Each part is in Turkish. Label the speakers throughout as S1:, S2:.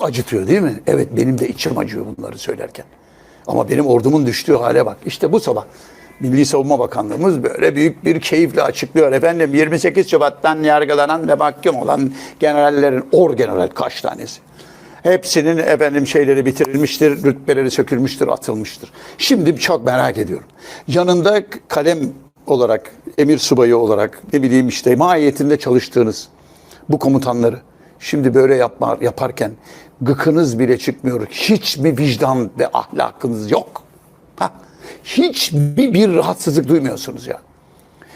S1: Çok acıtıyor değil mi? Evet benim de içim acıyor bunları söylerken. Ama benim ordumun düştüğü hale bak. İşte bu sabah Milli Savunma Bakanlığımız böyle büyük bir keyifle açıklıyor. Efendim 28 Şubat'tan yargılanan ve mahkum olan generallerin, or general kaç tanesi? Hepsinin efendim şeyleri bitirilmiştir, rütbeleri sökülmüştür, atılmıştır. Şimdi çok merak ediyorum. Yanında kalem olarak, emir subayı olarak, ne bileyim işte mahiyetinde çalıştığınız bu komutanları şimdi böyle yapma, yaparken gıkınız bile çıkmıyor. Hiç mi vicdan ve ahlakınız yok? Ha? Hiç bir, bir rahatsızlık duymuyorsunuz ya.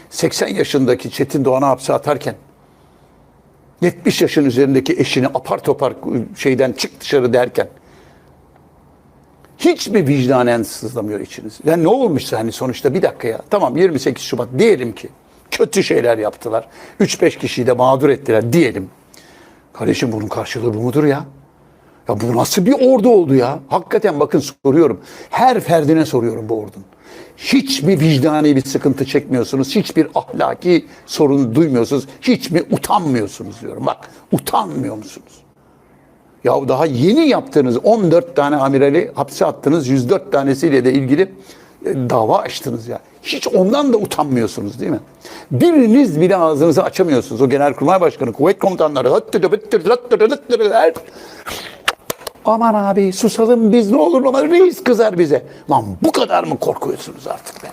S1: 80 yaşındaki Çetin Doğan'ı hapse atarken 70 yaşın üzerindeki eşini apar topar şeyden çık dışarı derken hiç mi vicdanen sızlamıyor içiniz? Yani ne olmuşsa hani sonuçta bir dakika ya. Tamam 28 Şubat diyelim ki kötü şeyler yaptılar. 3-5 kişiyi de mağdur ettiler diyelim. Kardeşim bunun karşılığı bu mudur ya? Ya bu nasıl bir ordu oldu ya? Hakikaten bakın soruyorum. Her ferdine soruyorum bu ordunun. Hiç mi vicdani bir sıkıntı çekmiyorsunuz? Hiç bir ahlaki sorun duymuyorsunuz? Hiç mi utanmıyorsunuz diyorum. Bak utanmıyor musunuz? Ya daha yeni yaptığınız 14 tane amirali hapse attınız. 104 tanesiyle de ilgili dava açtınız ya. Hiç ondan da utanmıyorsunuz değil mi? Biriniz bile ağzınızı açamıyorsunuz. O Genelkurmay Başkanı, kuvvet komutanları der. Aman abi susalım biz ne olur ama reis kızar bize. Lan bu kadar mı korkuyorsunuz artık be?